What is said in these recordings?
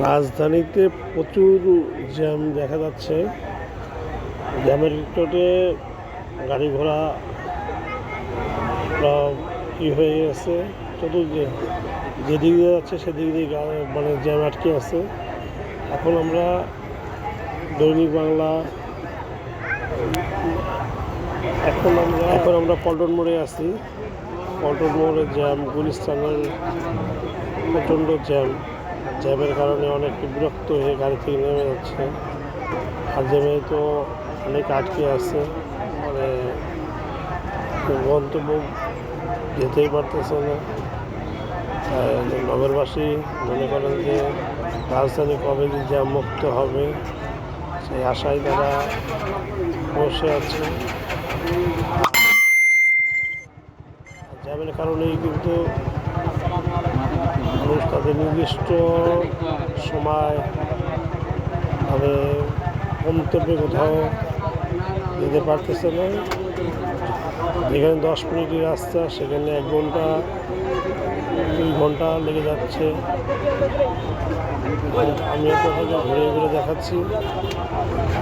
রাজধানীতে প্রচুর জ্যাম দেখা যাচ্ছে। জ্যামের ভিতরে গাড়ি ঘোড়া ই হয়ে গেছে চতুর্দিকে যেদিক দিয়ে যাচ্ছে সেদিক দিয়ে মানে জ্যাম আটকে আছে। এখন আমরা দৈনিক বাংলা, এখন আমরা এখন আমরা পল্টন মোড়ে আছি। পল্টন মোড়ে জ্যাম, গুলিস্তানের প্রচণ্ড জ্যাম। জ্যামের কারণে অনেক বিরক্ত হয়ে গাড়ি থেকে নেমে যাচ্ছে। আর জ্যামে তো অনেক আটকে আছে। মানে গন্তব্য যেতেই পারতেছে না। নগরবাসী মনে করেন যে রাজধানী কবে যে জ্যাম মুক্ত হবে, সেই আশায় তারা বসে আছে। জ্যামের কারণেই কিন্তু মানুষ তাদের নির্দিষ্ট সময় ভাবে গন্তব্যে কোথাও যেতে পারতেছে না। যেখানে দশ মিনিটের রাস্তা, সেখানে এক ঘণ্টা, দুই ঘণ্টা লেগে যাচ্ছে। আমি আপনাদেরকে ঘুরে ঘুরে দেখাচ্ছি।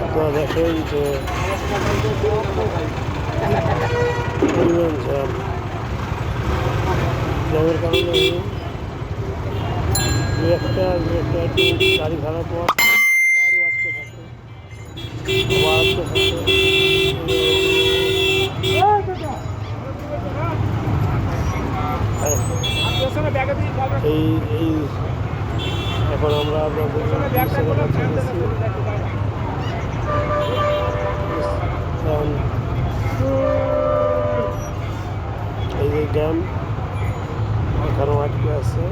আপনারা দেখেন যে জ্যাম। জ্যামের কারণে একটা দু গাড়ি খারাপ হওয়ার আবারও এই এই, এখন আমরা এই যে ড্যাম এখানেও আটকে আছে।